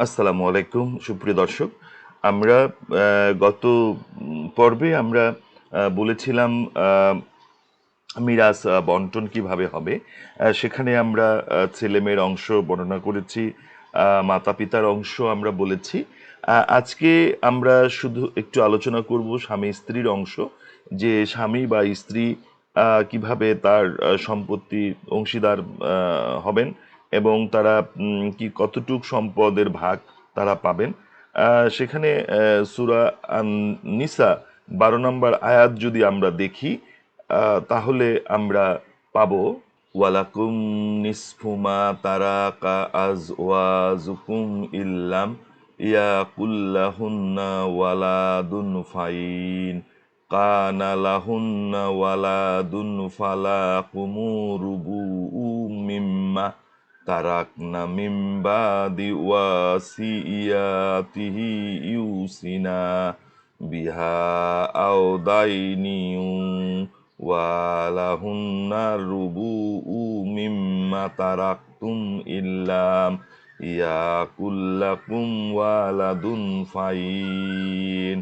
আসসালামু আলাইকুম সুপ্রিয় দর্শক। আমরা গত পর্বে আমরা বলেছিলাম মিরাজ বন্টন কীভাবে হবে। সেখানে আমরা ছেলেমেয়ের অংশ বর্ণনা করেছি মাতা পিতার অংশ আমরা বলেছি। আজকে আমরা শুধু একটু আলোচনা করব স্বামী স্ত্রীর অংশ যে স্বামী বা স্ত্রী কীভাবে তার আহ, সম্পত্তি অংশীদার হবেন। এবং তারা কি কতটুক সম্পদের ভাগ তারা পাবেন। সেখানে সুরা নিসা বারো নম্বর আয়াত যদি আমরা দেখি তাহলে আমরা পাব, ওয়ালাকুম নিসফুমা তারাকা আজ ওয়াজুকুম ইল্লাম ইয়াকুল্লাহুন্না ওয়ালাদুন ফাইন, কানা লাহুন্না ওয়ালাদুন ফালাকুমুরুবু মিম্মা তারাকনা মিম বাদি ওয়াসিয়াতিহি ইউসিনা বিহা আও দাইনিউ ওয়ালাহুন্না রুবু মিম্মা তারাকতুম ইল্লাম ইয়াকুল্লাকুম ওয়ালাদুন ফাইন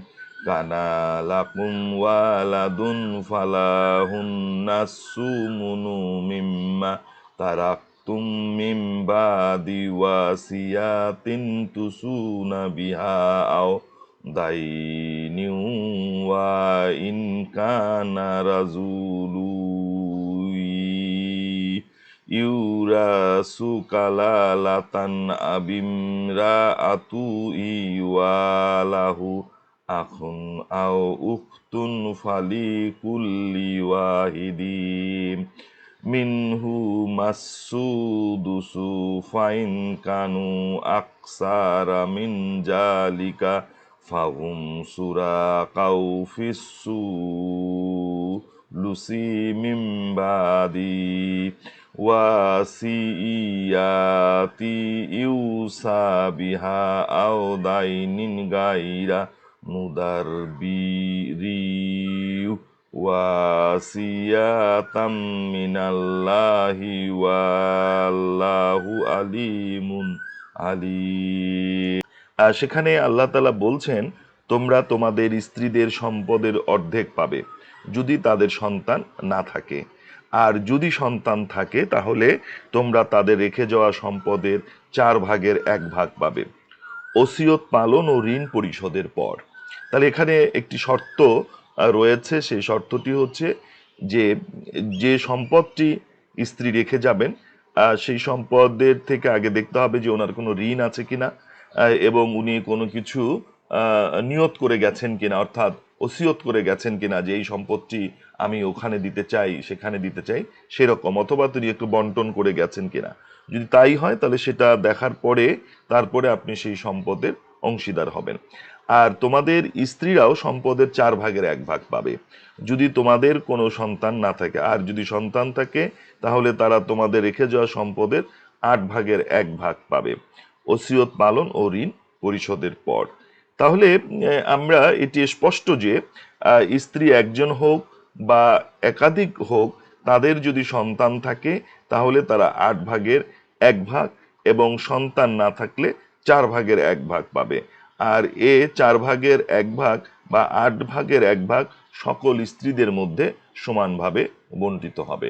কানা লাকুম ওয়ালাদুন ফালাহুন্না সুমুনু মিম্মা তারাকতুম মিম বাদি ওয়াসিয়াতিন তুসুনা বিহা আও দাইনিউ ওয়া ইন কানা রাজুলু ইউরাসু কালালাতান আবিমরা আতু ইওয়ালাহু আখুন আও উখতুন ফালি কুল্লি ওয়াহিদিম মিনহু মাসুদুসু ফাইন কানু আকসারা মিন জালিকা ফাহুম সুরা কাউ ফিসু লুসি মিম্বাদি ওয়াসিয়াতি ইউসা বিহা আও দাইনিন গাইরা মুদার বিরিউ ওয়াসিয়াতাম মিনাল্লাহি ওয়াল্লাহু আলিমুন আলিম। সেখানে আল্লাহ তালা বলছেন, তোমরা তোমাদের স্ত্রীদের সম্পদের অর্ধেক পাবে যদি তাদের সন্তান না থাকে। আর যদি সন্তান থাকে, তাহলে তোমরা তাদের রেখে যাওয়া সম্পদের চার ভাগের এক ভাগ পাবে। ওসিয়ত পালন ও ঋণ পরিশোধের পর। তাহলে এখানে একটি শর্ত রয়েছে সেই শর্তটি হচ্ছে যে যে সম্পদটি স্ত্রী রেখে যাবেন সেই সম্পদের থেকে আগে দেখতে হবে যে ওনার কোনো ঋণ আছে কিনা এবং উনি কোনো কিছু নিয়ত করে গেছেন কিনা, অর্থাৎ ওসিয়ত করে গেছেন কিনা যে এই সম্পদটি আমি ওখানে দিতে চাই, সেখানে দিতে চাই, সেরকম, অথবা তিনি একটু বন্টন করে গেছেন কিনা। যদি তাই হয়, তাহলে সেটা দেখার পরে, তারপরে আপনি সেই সম্পদের অংশীদার হবেন। আর তোমাদের স্ত্রীরাও সম্পদের চার ভাগের এক ভাগ পাবে। যদি তোমাদের কোনো সন্তান না থাকে, আর যদি সন্তান থাকে, তাহলে তারা তোমাদের রেখে যাওয়া সম্পদের আট ভাগের এক ভাগ পাবে। ওসিয়ত পালন ও ঋণ পরিশোধের পর। তাহলে আমরা এটি স্পষ্ট যে স্ত্রী একজন হোক বা একাধিক হোক, তাদের যদি সন্তান থাকে, তাহলে তারা আট ভাগের এক ভাগ এবং সন্তান না থাকলে চার ভাগের এক ভাগ পাবে। আর এ চার ভাগের এক ভাগ বা আট ভাগের এক ভাগ সকল স্ত্রীদের মধ্যে সমানভাবে বন্টিত হবে।